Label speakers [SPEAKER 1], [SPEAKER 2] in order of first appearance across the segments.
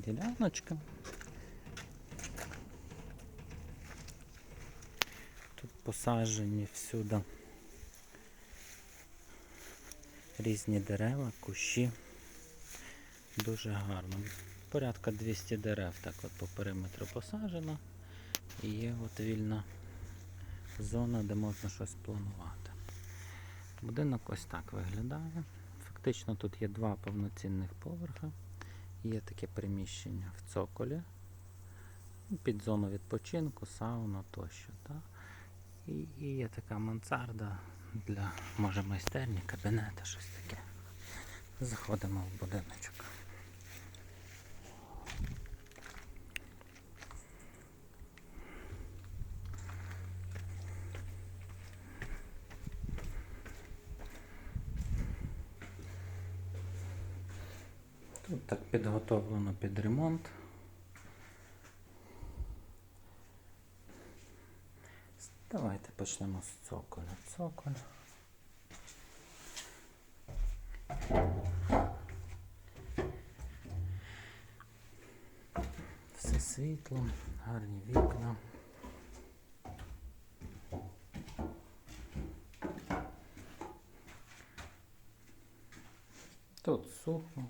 [SPEAKER 1] діляночка. Тут посаджені всюди різні дерева, кущі. Дуже гарно. Порядка 200 дерев так от по периметру посаджено. І є от вільна зона, де можна щось планувати. Будинок ось так виглядає. Фактично тут є два повноцінних поверхи. Є таке приміщення в цоколі. ну, Під зону відпочинку, сауну тощо. Та? І, і є така мансарда для може майстерні, кабінету, щось таке. Заходимо в будиночок. Так підготовлено під ремонт. Давайте почнемо з цоколя. Цоколь. Все світло, гарні вікна. Тут сухо.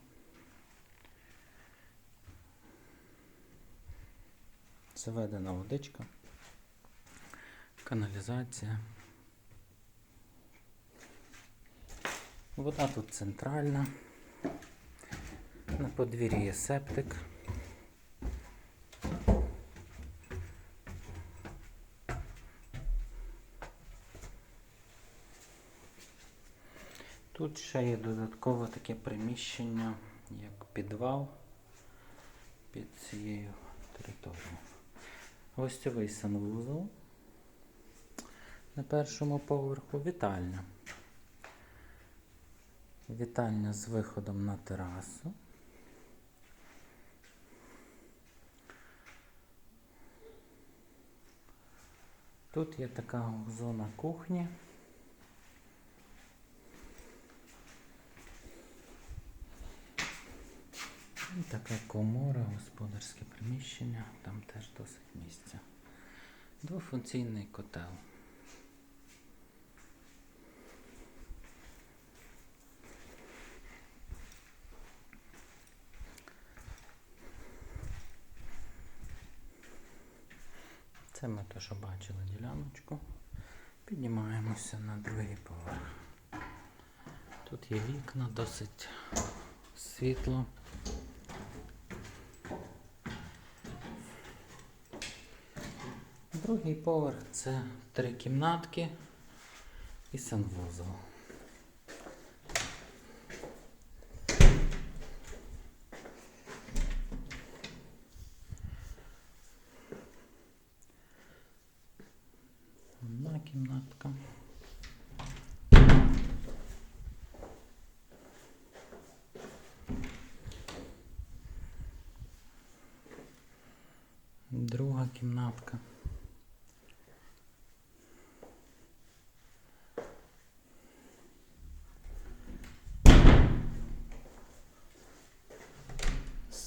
[SPEAKER 1] Заведена водичка, каналізація. Вода тут центральна. На подвір'ї є септик. Тут ще є додаткове таке приміщення, як підвал під цією територією. Гостьовий санвузол на першому поверху вітальня. Вітальня з виходом на терасу. Тут є така зона кухні. Така комора, господарське приміщення, там теж досить місця. Двофункційний котел. Це ми що бачили діляночку. Піднімаємося на другий поверх. Тут є вікна, досить світло. Другий поверх це три кімнатки і санвузол. Одна кімнатка. Друга кімнатка.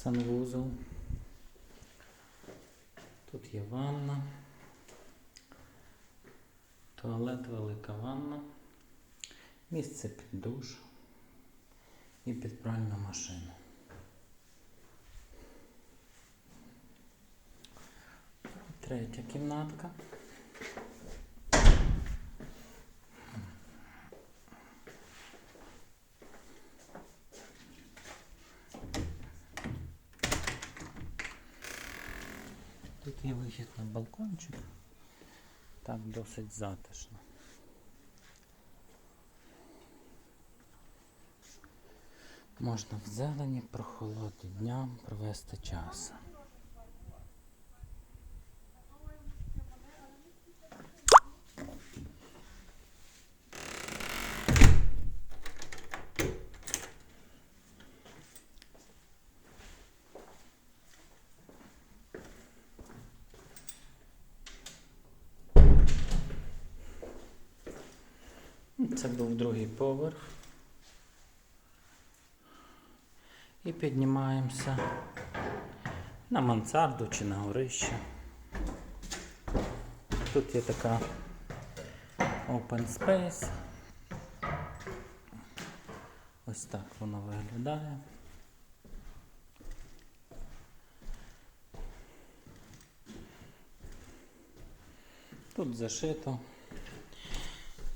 [SPEAKER 1] Санвузол. Тут є ванна, туалет, велика ванна, місце під душ і під пральну машину. Третя кімнатка. Тут є вихід на балкончик. Так досить затишно. Можна в зелені прохолодні дням провести час. Це був другий поверх. І піднімаємося на мансарду чи на горище. Тут є така open space. Ось так воно виглядає. Тут зашито.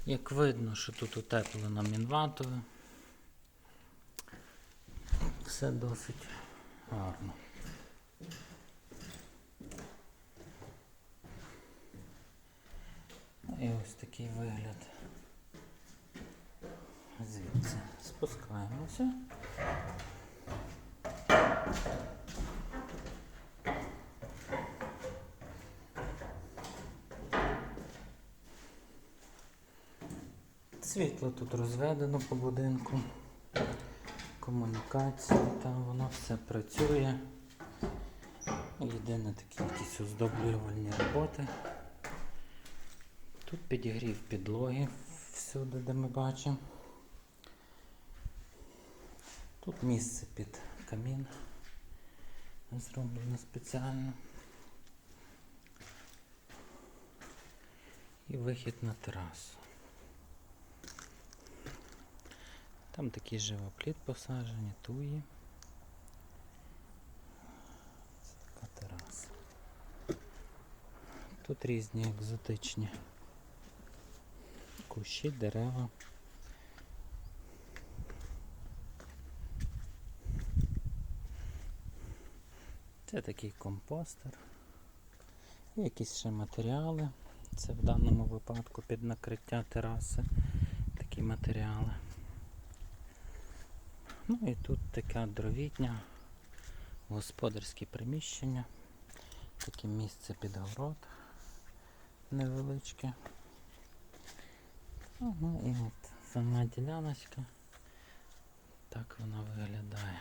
[SPEAKER 1] Як видно, що тут утеплено мінватою. Все досить гарно. І ось такий вигляд. Звідси спускаємося. Світло тут розведено по будинку. Комунікації, там воно все працює. Єдине такі якісь оздоблювальні роботи. Тут підігрів підлоги всюди, де ми бачимо. Тут місце під камін зроблено спеціально. І вихід на терасу. Там такий живопліт посаджені, туї. Це така тераса. Тут різні екзотичні кущі, дерева. Це такий компостер. Якісь ще матеріали. Це в даному випадку під накриття тераси. Такі матеріали. Ну і тут таке дровітня, господарське приміщення, таке місце під огород невеличке. Ну і от сама діляночка. Так вона виглядає.